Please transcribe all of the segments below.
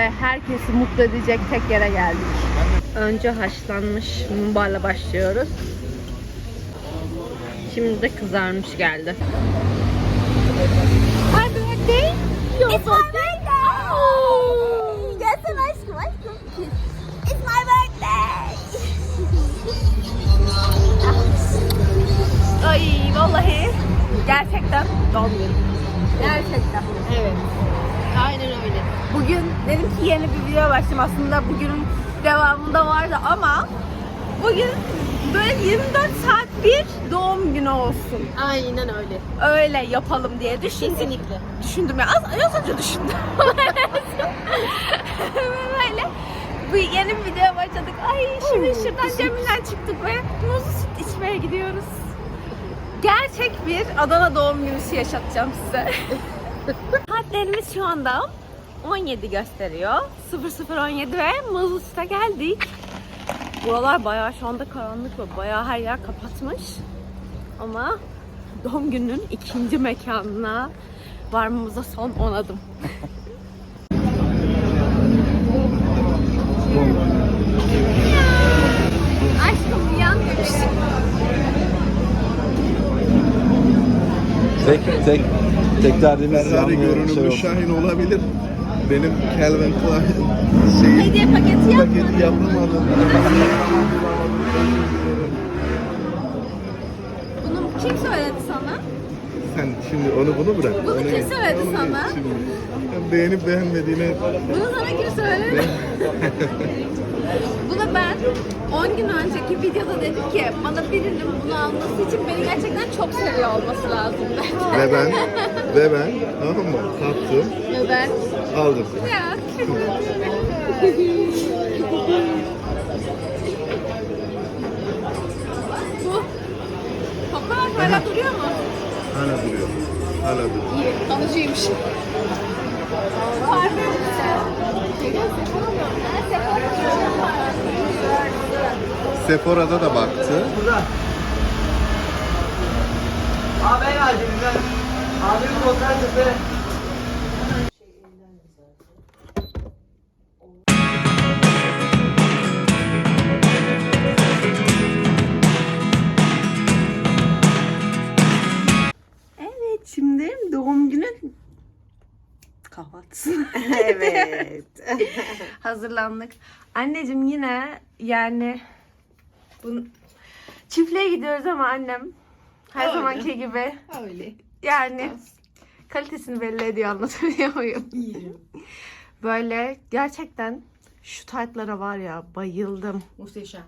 ve herkesi mutlu edecek tek yere geldik. Önce haşlanmış mumbarla başlıyoruz. Şimdi de kızarmış geldi. Happy birthday! Your It's my birthday! Gelsene aşkım aşkım. It's my birthday! Ay vallahi gerçekten doğum günüm. Gerçekten. Evet. Aynen öyle. Bugün dedim ki yeni bir video başlayayım. Aslında bugünün devamında vardı ama bugün böyle 24 saat bir doğum günü olsun. Aynen öyle. Öyle yapalım diye düşündüm. Kesinlikle. Düşündüm ya. Az, az önce düşündüm. böyle bu yeni bir videoya başladık. Ay şimdi şuradan Cemil'den çıktık ve muzlu süt içmeye gidiyoruz. Gerçek bir Adana doğum günü yaşatacağım size. Saatlerimiz şu anda 17 gösteriyor. 0017 ve muzlu süte geldik. Buralar bayağı şu anda karanlık ve bayağı her yer kapatmış. Ama doğum gününün ikinci mekanına varmamıza son 10 adım. Aşkım yan görüştük. Tek tek tek derdimiz Ferrari görünümlü şey olsun. Şahin olabilir. Benim Calvin Klein şeyi Hediye paketi yapmadım. paketi yapamadım. Bunu kim söyledi sana? Sen şimdi onu bunu bırak. Bunu Onu kim geç. söyledi Onu sana? geç şimdi. Beğenip beğenmediğine Bunu sana kim söyledi? Bunu ben 10 gün önceki videoda dedim ki bana birinin bunu alması için beni gerçekten çok seviyor olması lazım. ve ben ve ben tamam mı? Kalktım, Ve ben aldım. ya Bu Fotoğraf hala duruyor mu? Hala duruyor. Hala duruyor. İyi, kalıcıymış. Parfüm. Sephora'da da baktı. Haber verdim ben. Abi fotoğraf tepe. Evet, şimdi doğum günü kahvaltısı. Evet. Hazırlandık. Anneciğim yine yani bunu çiftliğe gidiyoruz ama annem her Öyle. zamanki gibi öyle. Yani kalitesini belli ediyor anlatabiliyor muyum? Böyle gerçekten şu taytlara var ya bayıldım. Muhteşem.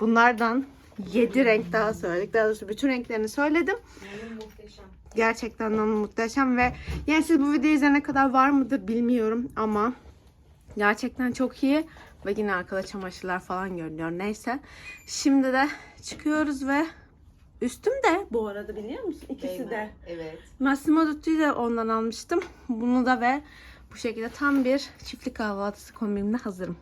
Bunlardan 7 renk daha söyledik. Daha doğrusu bütün renklerini söyledim. Gerçekten de muhteşem ve yani siz bu videoyu izleyene kadar var mıdır bilmiyorum ama gerçekten çok iyi ve yine arkada çamaşırlar falan görünüyor. Neyse. Şimdi de çıkıyoruz ve üstüm de bu arada biliyor musun? İkisi de. Evet. Massimo Dutti'yi de ondan almıştım. Bunu da ve bu şekilde tam bir çiftlik kahvaltısı kombinimle hazırım.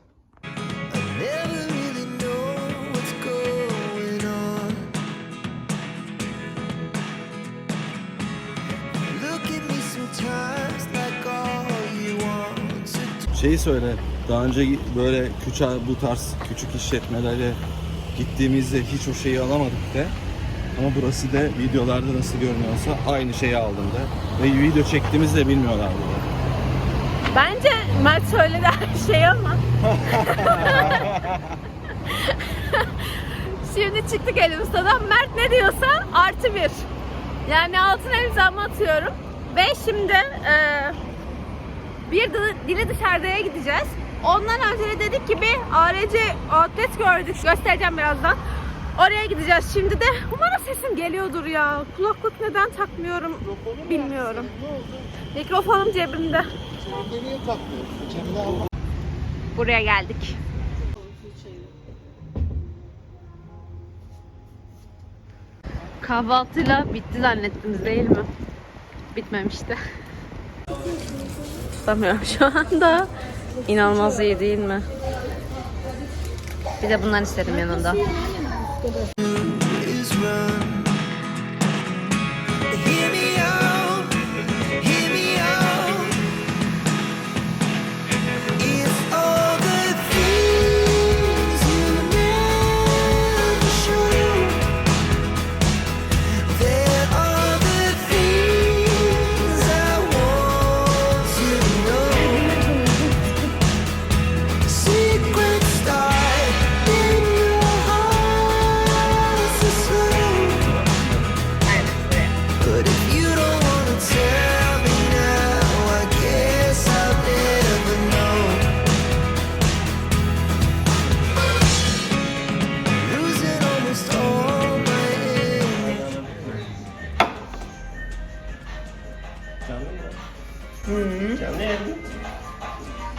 Şeyi söyle. Daha önce böyle küçük bu tarz küçük işletmelere gittiğimizde hiç o şeyi alamadık de. Ama burası da videolarda nasıl görünüyorsa aynı şeyi aldım da. Ve video çektiğimizde bilmiyorlardı. da. Bence Mert söyledi her şey ama. Şimdi çıktık Elbistan'dan. Mert ne diyorsa artı bir. Yani altına imzamı atıyorum. Ve şimdi e, bir dili, dili dışarıdaya gideceğiz. Ondan önce de dedik ki bir ARC outlet gördük. Göstereceğim birazdan. Oraya gideceğiz. Şimdi de umarım sesim geliyordur ya. Kulaklık neden takmıyorum bilmiyorum. Mikrofonum cebimde. Buraya geldik. Kahvaltıyla bitti zannettiniz değil mi? Bitmemişti. Tutamıyorum şu anda. İnanılmaz iyi değil mi? Bir de bundan istedim yanında. Thank you.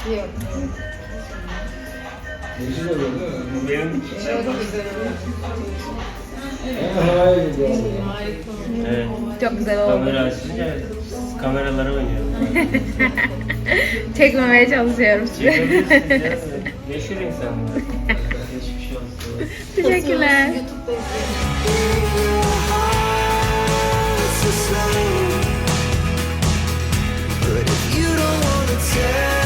Yok. Bu benim Evet. Çok güzel oldu. Kamera açınca kameralara oynuyor. Çekmemeye çalışıyorum sizi. Meşhur insanlar. Geçmiş olsun. Teşekkürler. But if you don't wanna tell